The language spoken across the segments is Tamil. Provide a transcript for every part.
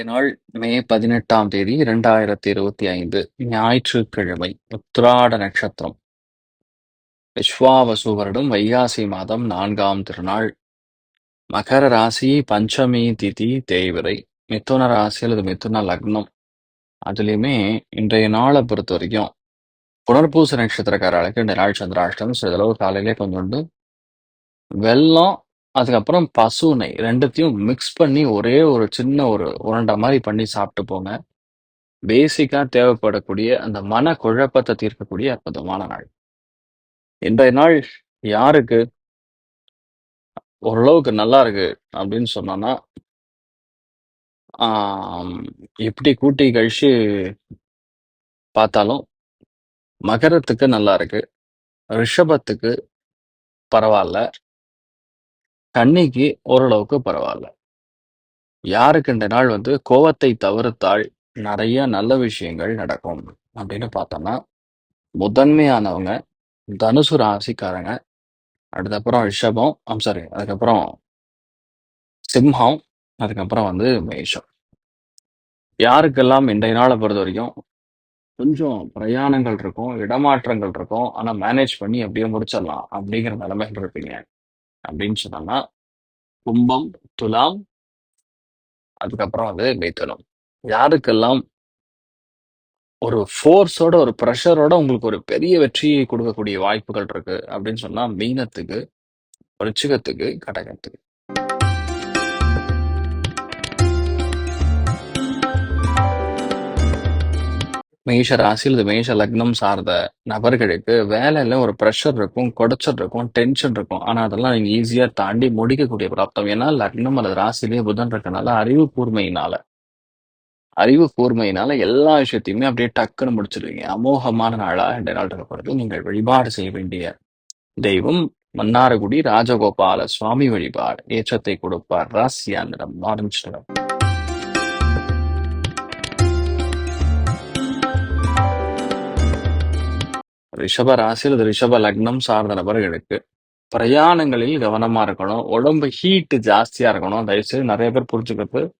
இன்றைய நாள் மே பதினெட்டாம் தேதி இரண்டாயிரத்தி இருபத்தி ஐந்து ஞாயிற்றுக்கிழமை உத்ராட நட்சத்திரம். விஸ்வாவசு வருடம் வைகாசி மாதம் நான்காம் திருநாள். மகர ராசி பஞ்சமி திதி தேய்விரை மிதுன ராசி அல்லது மிதுன லக்னம். அதுலேயுமே இன்றைய நாளை பொறுத்த வரைக்கும் புனர்பூச நட்சத்திரக்காரர்களுக்கு இந்த நாள் சந்திராஷ்டம் சிறிதளவு காலையிலே கொஞ்சோண்டு வெள்ளம் அதுக்கப்புறம் பசுனை ரெண்டுத்தையும் மிக்ஸ் பண்ணி ஒரே ஒரு சின்ன ஒரு உரண்டை மாதிரி பண்ணி சாப்பிட்டு போங்க. பேசிக்கா தேவைப்படக்கூடிய அந்த மன குழப்பத்தை தீர்க்கக்கூடிய அற்புதமான நாள். இன்றைய நாள் யாருக்கு ஓரளவுக்கு நல்லா இருக்கு அப்படின்னு சொன்னோம்னா ஆம், எப்படி கூட்டி கழிச்சு பார்த்தாலும் மகரத்துக்கு நல்லா இருக்கு ரிஷபத்துக்கு பரவாயில்ல. கன்னிக்கு ஓரளவுக்கு பரவாயில்ல. யாருக்கு இந்த நாள் வந்து கோவத்தை தவிர்த்தால் நிறைய நல்ல விஷயங்கள் நடக்கும் அப்படின்னு பார்த்தோம்னா முதன்மையானவங்க தனுசு ராசிக்காரங்க அதுக்கப்புறம் ரிஷபம் ஐம் சாரி அதுக்கப்புறம் சிம்ஹம் அதுக்கப்புறம் வந்து மேஷம். யாருக்கெல்லாம் இன்றைய நாளை பொறுத்த வரைக்கும் கொஞ்சம் பிரயாணங்கள் இருக்கும் இடமாற்றங்கள் இருக்கும் ஆனா மேனேஜ் பண்ணி அப்படியே முடிச்சிடலாம் அப்படிங்கிற நிலைமைகள் இருப்பீங்க. அப்படின்னு சொன்னோம்னா கும்பம் துலாம் அதுக்கப்புறம் வந்து மிதுனம் யாருக்கெல்லாம் ஒரு ஃபோர்ஸோட ஒரு ப்ரெஷரோட உங்களுக்கு ஒரு பெரிய வெற்றியை கொடுக்கக்கூடிய வாய்ப்புகள் இருக்கு அப்படின்னு சொன்னா மீனத்துக்கு ரிச்சிகத்துக்கு கடகத்துக்கு. மேஷ ராசி அல்லது மேஷ லக்னம் சார்ந்த நபர்களுக்கு வேலையில ஒரு ப்ரெஷர் இருக்கும் குடைச்சல் இருக்கும் டென்ஷன் இருக்கும். ஆனா அதெல்லாம் நீங்க ஈஸியா தாண்டி முடிக்கக்கூடிய பிராப்தம். ஏன்னா லக்னம் அல்லது ராசிலேயே புதன் இருக்கனால அறிவு கூர்மையினால அறிவு கூர்மையினால எல்லா விஷயத்தையுமே அப்படியே டக்குன்னு முடிச்சிடுவீங்க அமோகமான நாளா ரெண்டு நாள் இருக்கப்படுது நீங்கள் வழிபாடு செய்ய வேண்டிய தெய்வம் மன்னாரகுடி ராஜகோபால சுவாமி வழிபாடு. ஏற்றத்தை கொடுப்பார். ராசியாந்திரம். ஆரம்பிச்சிடுறோம் ரிஷப ராசி அல்லது ரிஷப லக்னம் சார்ந்த நபர்களுக்கு பிரயாணங்களில் கவனமா இருக்கணும். உடம்பு ஹீட்டு ஜாஸ்தியா இருக்கணும். தயவுசெய்து நிறைய பேர் புரிஞ்சுக்கிறது.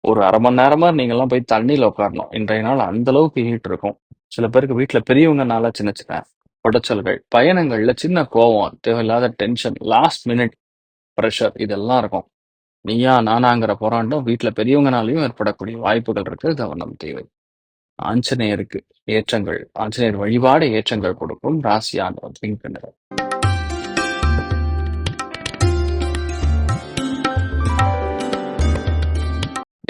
ஒரு அரை மணி நேரமா நீங்கெல்லாம் போய் தண்ணியில் உட்காரணும். இன்றைய நாள் அந்த அளவுக்கு ஹீட் இருக்கும். சில பேருக்கு வீட்டில் பெரியவங்கனால சின்ன சின்ன உடைச்சல்கள் பயணங்கள்ல சின்ன கோவம் தேவையில்லாத டென்ஷன் லாஸ்ட் மினிட் ப்ரெஷர் இதெல்லாம் இருக்கும். நீயா நானாங்கிற போராட்டம் வீட்டில் பெரியவங்கனாலையும் ஏற்படக்கூடிய வாய்ப்புகள் இருக்கு. கவனம் தேவை. ஆஞ்சநேயருக்கு ஏற்றங்கள் ஆஞ்சநேயர் வழிபாடு ஏற்றங்கள் கொடுக்கும் ராசியான பிங்க் நிறம்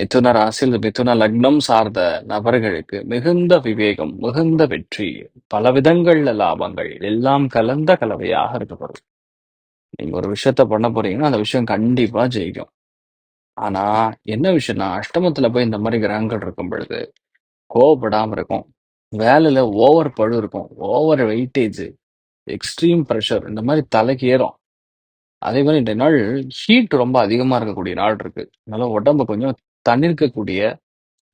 மிதுன ராசியில் மிதுன லக்னம் சார்ந்த நபர்களுக்கு மிகுந்த விவேகம் மிகுந்த வெற்றி பல விதங்கள்ல லாபங்கள் எல்லாம் கலந்த கலவையாக இருக்கப்படும் நீங்க ஒரு விஷயத்த பண்ண போறீங்கன்னா அந்த விஷயம் கண்டிப்பா ஜெயிக்கும். ஆனா என்ன விஷயம்னா அஷ்டமத்துல போய் இந்த மாதிரி கிரகங்கள் இருக்கும் பொழுது கோவப்படாமல் இருக்கும். வேலையில் ஓவர் பழு இருக்கும். ஓவர் வெயிட்டேஜ் எக்ஸ்ட்ரீம் ப்ரெஷர் இந்த மாதிரி தலைக்கு ஏறும். அதே மாதிரி இந்த நாள் ஹீட் ரொம்ப அதிகமாக இருக்கக்கூடிய நாள் இருக்கு. அதனால உடம்பு கொஞ்சம் தண்ணிருக்கக்கூடிய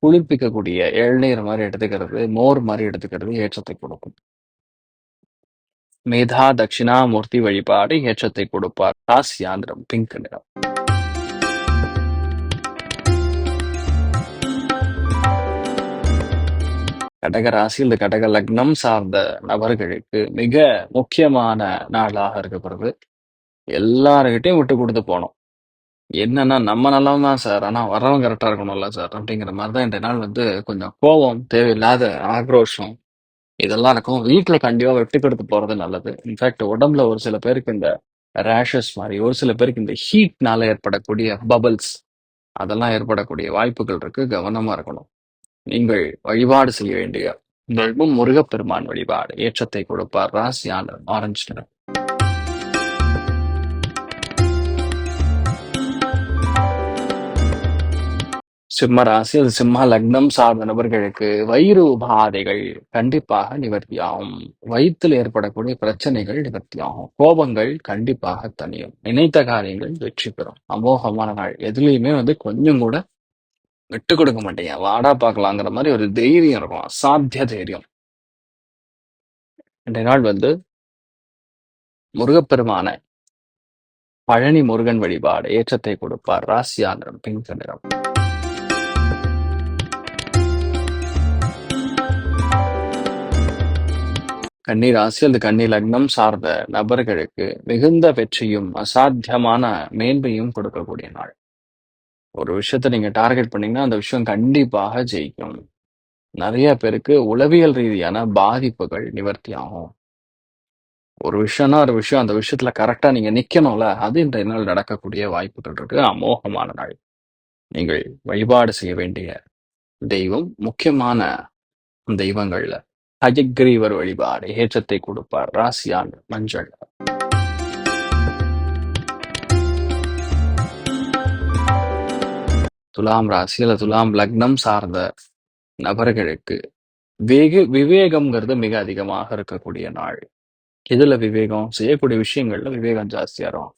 குளிர்ப்பிக்கக்கூடிய இளநீர் மாதிரி எடுத்துக்கிறது மோர் மாதிரி எடுத்துக்கிறது ஏற்றத்தை கொடுக்கும். மேதா தட்சிணாமூர்த்தி வழிபாடு ஏற்றத்தை கொடுப்பார். ராசியாந்திரம் பிங்க் நிறம். கடக ராசி இந்த கடக லக்னம் சார்ந்த நபர்களுக்கு மிக முக்கியமான நாளாக இருக்கப்படுது எல்லாருக்கிட்டையும் விட்டு கொடுத்து போனோம் என்னன்னா, நம்ம நல்லவன் தான் சார். ஆனா வர்றவன் கரெக்டாக இருக்கணும்ல சார். அப்படிங்கிற மாதிரி தான் இந்த நாள் வந்து கொஞ்சம் கோபம் தேவையில்லாத ஆக்ரோஷம் இதெல்லாம் இருக்கும். வீட்டில் கண்டிப்பா விட்டு கொடுத்து போறது நல்லது. இன்ஃபேக்ட் உடம்புல ஒரு சில பேருக்கு இந்த ரேஷஸ் மாதிரி ஒரு சில பேருக்கு இந்த ஹீட்னால ஏற்படக்கூடிய பபிள்ஸ் அதெல்லாம் ஏற்படக்கூடிய வாய்ப்புகள் இருக்கு. கவனமா இருக்கணும். நீங்கள் வழிபாடு செய்ய வேண்டிய தெய்வம் முருகப்பெருமான் வழிபாடு. ஏற்றத்தை கொடுப்பார். ராசியான ஆரஞ்சு நிறம். சிம்ம ராசி அது சிம்ம லக்னம் சார்ந்த நபர்களுக்கு வயிறு உபாதைகள் கண்டிப்பாக நிவர்த்தியாகும். வயிற்றில் ஏற்படக்கூடிய பிரச்சனைகள் நிவர்த்தியாகும். கோபங்கள் கண்டிப்பாக தனியும் நினைத்த காரியங்கள் வெற்றி பெறும். அமோகமான நாள். எதுலேயுமே வந்து கொஞ்சம் கூட விட்டு கொடுக்க மாட்டீங்க. வாடா பார்க்கலாங்கிற மாதிரி ஒரு தைரியம் இருக்கும். அசாத்திய தைரியம். இன்றைய நாள் வந்து முருகப்பெருமான பழனி முருகன் வழிபாடு ஏற்றத்தை கொடுப்பார். ராசியா நிறம் பிங்க் நிறம். கன்னி ராசி அல்லது கன்னி லக்னம் சார்ந்த நபர்களுக்கு மிகுந்த வெற்றியும் அசாத்தியமான மேன்மையும் கொடுக்கக்கூடிய நாள். ஒரு விஷயத்த நீங்க டார்கெட் பண்ணீங்கன்னா அந்த விஷயம் கண்டிப்பாக ஜெயிக்கும். நிறைய பேருக்கு உளவியல் ரீதியான பாதிப்புகள் நிவர்த்தி ஆகும். ஒரு விஷயம்னா ஒரு விஷயம் அந்த விஷயத்துல கரெக்டா நீங்க நிக்கணும்ல அது இன்றைய நாள் நடக்கக்கூடிய வாய்ப்புகள் இருக்கு. அமோகமான நாள். நீங்கள் வழிபாடு செய்ய வேண்டிய தெய்வம் முக்கியமான தெய்வங்கள்ல ஹயக்ரீவர் வழிபாடு ஏற்றத்தை கொடுப்பார். ராசியான் மஞ்சள். துலாம் ராசி அல்லது துலாம் லக்னம் சார்ந்த நபர்களுக்கு வெகு விவேகம்ங்கிறது மிக அதிகமாக இருக்கக்கூடிய நாள். எதுல விவேகம்? செய்யக்கூடிய விஷயங்கள்ல விவேகம் ஜாஸ்தியா இருக்கும்.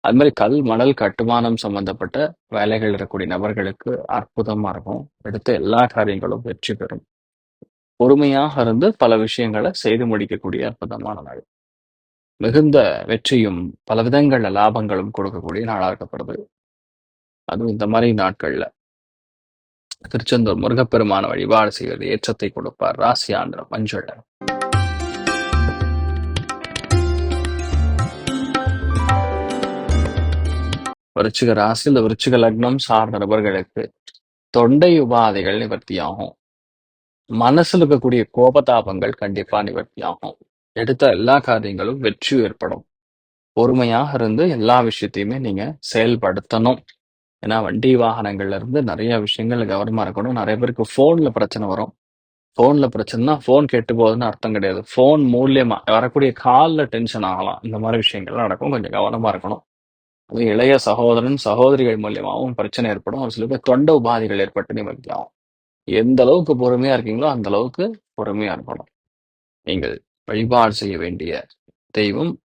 அது மாதிரி கல், மணல், கட்டுமானம் சம்பந்தப்பட்ட வேலைகள் இருக்கக்கூடிய நபர்களுக்கு அற்புதமா இருக்கும். எடுத்த எல்லா காரியங்களும் வெற்றி பெறும். பொறுமையாக இருந்து பல விஷயங்களை செய்து முடிக்கக்கூடிய அற்புதமான நாள். மிகுந்த வெற்றியும் பல விதங்கள்ல லாபங்களும் கொடுக்கக்கூடிய நாளா இருக்கப்படுது. அதுவும் இந்த மாதிரி நாட்கள்ல திருச்செந்தூர் முருகப்பெருமான வழிபாடு செய்வது ஏற்றத்தை கொடுப்பார். ராசியாந்திரம் மஞ்சள் விருச்சிக ராசி இந்த விருச்சிக லக்னம் சார்ந்த நபர்களுக்கு தொண்டை உபாதைகள் நிவர்த்தியாகும். மனசுல இருக்கக்கூடிய கோபதாபங்கள் கண்டிப்பா நிவர்த்தியாகும். எடுத்த எல்லா காரியங்களும் வெற்றி ஏற்படும். பொறுமையாக இருந்து எல்லா விஷயத்தையுமே நீங்க செயல்படுத்தணும். ஏன்னா வண்டி வாகனங்கள்ல இருந்து நிறைய விஷயங்கள் கவனமா இருக்கணும். நிறைய பேருக்கு போன்ல பிரச்சனை வரும். போன்ல பிரச்சனைனா போன் கெட்டு போகுதுன்னு அர்த்தம் கிடையாது. போன் மூலியமா வரக்கூடிய காலில் டென்ஷன் ஆகலாம். இந்த மாதிரி விஷயங்கள்லாம் நடக்கும். கொஞ்சம் கவனமா இருக்கணும். அது இளைய சகோதரன், சகோதரிகள் மூலியமாவும் பிரச்சனை ஏற்படும். ஒரு சில பேர் தொண்டை உபாதைகள் ஏற்பட்டு நிவர்த்தியாகும். எந்த அளவுக்கு பொறுமையா இருக்கீங்களோ அந்த அளவுக்கு பொறுமையா இருக்கணும். நீங்கள் வழிபாடு செய்ய வேண்டிய தெய்வம்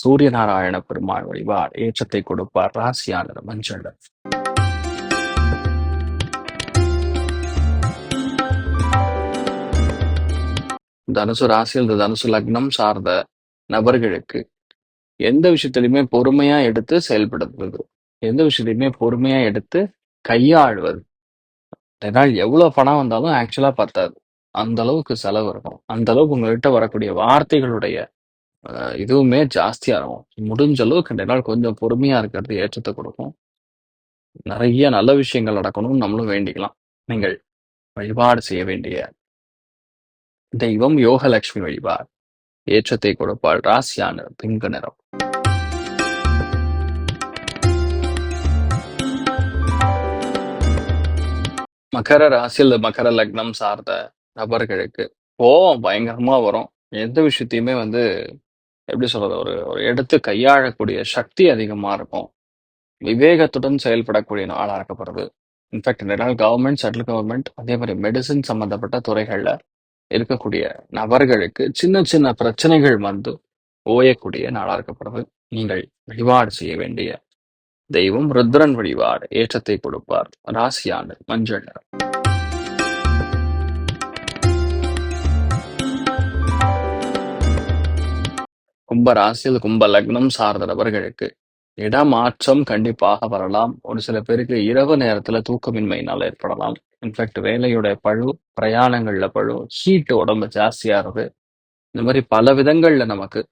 சூரிய நாராயண பெருமாள் வழிபாடு ஏற்றத்தை கொடுப்பார். ராசியாளர் மஞ்சள் தனுசு ராசி இந்த தனுசு லக்னம் சார்ந்த நபர்களுக்கு எந்த விஷயத்திலுமே பொறுமையா எடுத்து செயல்படுத்துவது. எந்த விஷயத்தையுமே பொறுமையா எடுத்து கையாளுவது. இதனால் எவ்வளவு பணம் வந்தாலும் ஆக்சுவலா பத்தாது. அந்த அளவுக்கு செலவு இருக்கும். அந்த அளவுக்கு உங்கள்கிட்ட வரக்கூடிய வார்த்தைகளுடைய இதுவுமே ஜாஸ்தியா இருக்கும். முடிஞ்ச அளவுக்கு ரெண்டு நாள் கொஞ்சம் பொறுமையா இருக்கிறது ஏற்றத்தை கொடுக்கும். நிறைய நல்ல விஷயங்கள் நடக்கணும்னு நம்மளும் வேண்டிக்கலாம். நீங்கள் வழிபாடு செய்ய வேண்டிய தெய்வம் யோகலட்சுமி வழிபாடு. ஏற்றத்தை கொடுப்பாள். ராசியான பிங்க் நிறம். மகர ராசி மகர லக்னம் சார்ந்த நபர்களுக்கு கோவம் பயங்கரமா வரும். எந்த விஷயத்தையுமே வந்து எப்படி சொல்றது? ஒரு ஒரு எடுத்து கையாளக்கூடிய சக்தி அதிகமா இருக்கும். விவேகத்துடன் செயல்படக்கூடிய நாளா இருக்கப்படுது. இன்ஃபாக்ட் இந்த நாள் கவர்மெண்ட், சென்ட்ரல் கவர்மெண்ட் அதே மாதிரி மெடிசின் சம்மந்தப்பட்ட துறைகள்ல இருக்கக்கூடிய நபர்களுக்கு சின்ன சின்ன பிரச்சனைகள் வந்து ஓயக்கூடிய நாளா இருக்கப்படுது. நீங்கள் வழிபாடு செய்ய வேண்டிய தெய்வம் ருத்ரன் வழிபாடு ஏற்றத்தை கொடுப்பார். ராசியாண்டு மஞ்சள் நிறம். கும்ப ராசியில் கும்ப லக்னம் சார்ந்த நபர்களுக்கு இடமாற்றம் கண்டிப்பாக வரலாம். ஒரு சில பேருக்கு இரவு நேரத்துல தூக்கமின்மையினால் ஏற்படலாம். இன்ஃபேக்ட் வேலையோட பளு, பிரயாணங்கள்ல பழு ஹீட் உடம்பு ஜாஸ்தியாறது. இந்த மாதிரி பல விதங்கள்ல நமக்கு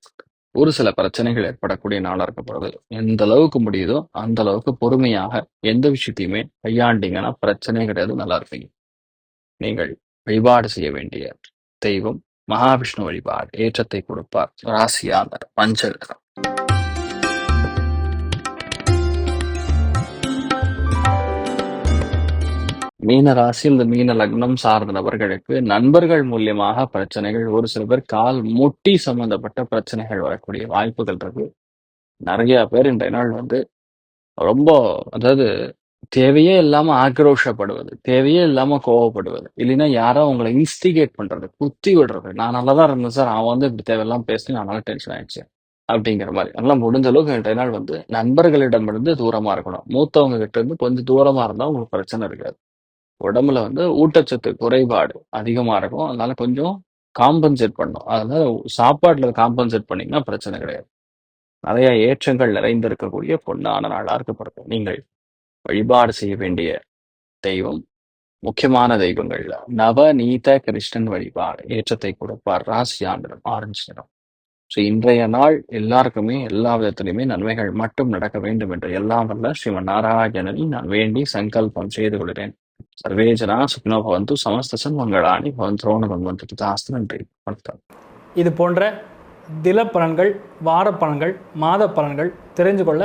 ஒரு சில பிரச்சனைகள் ஏற்படக்கூடிய நாளா இருக்கப்படுது எந்த அளவுக்கு முடியுதோ, அந்த அளவுக்கு பொறுமையாக எந்த விஷயத்தையுமே கையாண்டீங்கன்னா பிரச்சனையே கிடையாது. நல்லா இருப்பீங்க. நீங்கள் வழிபாடு செய்ய வேண்டிய தெய்வம் மகாவிஷ்ணு வழிபாடு ஏற்றத்தை கொடுப்பார். ராசியாளர் மஞ்சள் மீன ராசி இந்த மீன லக்னம் சார்ந்த நபர்களுக்கு நண்பர்கள் மூலியமாக பிரச்சனைகள் ஒரு சில பேர் கால் முட்டி சம்பந்தப்பட்ட பிரச்சனைகள் வரக்கூடிய வாய்ப்புகள் இருக்கு. நிறைய பேர் இன்றைய நாள் வந்து ரொம்ப அதாவது தேவையே இல்லாம ஆக்ரோஷப்படுவது, தேவையே இல்லாம கோவப்படுவது, இல்லைன்னா யாரோ உங்களை இன்ஸ்டிகேட் பண்றது, குத்தி விடுறது. நான் நல்லா தான் இருந்தேன் சார். அவன் வந்து இப்படி தேவையெல்லாம் பேசி அதனால டென்ஷன் ஆயிடுச்சு. அப்படிங்கிற மாதிரி அதனால முடிஞ்ச அளவுக்கு ரெண்டு நாள் வந்து நண்பர்களிடமிருந்து தூரமா இருக்கணும். மூத்தவங்க கிட்ட இருந்து கொஞ்சம் தூரமா இருந்தா உங்களுக்கு பிரச்சனை இருக்காது. உடம்புல வந்து ஊட்டச்சத்து குறைபாடு அதிகமா இருக்கும். அதனால கொஞ்சம் காம்பன்சேட் பண்ணும் அதனால சாப்பாட்டுல காம்பன்சேட் பண்ணீங்கன்னா பிரச்சனை கிடையாது. நிறைய ஏற்றங்கள் நிறைந்திருக்கக்கூடிய பொண்ணான நாளா இருக்கப்படுது. நீங்கள் வழிபாடு செய்ய வேண்டிய தெய்வம் முக்கியமான தெய்வங்கள்ல நவநீத கிருஷ்ணன் வழிபாடு ஏற்றத்தை கொடுப்பார். ராசி நிறம் ஆரஞ்சு நிறம். ஸோ இன்றைய நாள் எல்லாருக்குமே எல்லா விதத்திலையுமே நன்மைகள் மட்டும் நடக்க வேண்டும் என்று எல்லாம் வல்ல ஸ்ரீமன் நாராயணனை நான் வேண்டி சங்கல்பம் செய்து கொள்கிறேன். சர்வே ஜனா சுக்னோ பவந்து சமஸ்தசன் மங்களாணி பவன் திரோண பகவந்துக்கு தாஸ்து நன்றி வணக்கம் இது போன்ற தில பலன்கள் வார பலன்கள் மாத பலன்கள் தெரிஞ்சு கொள்ள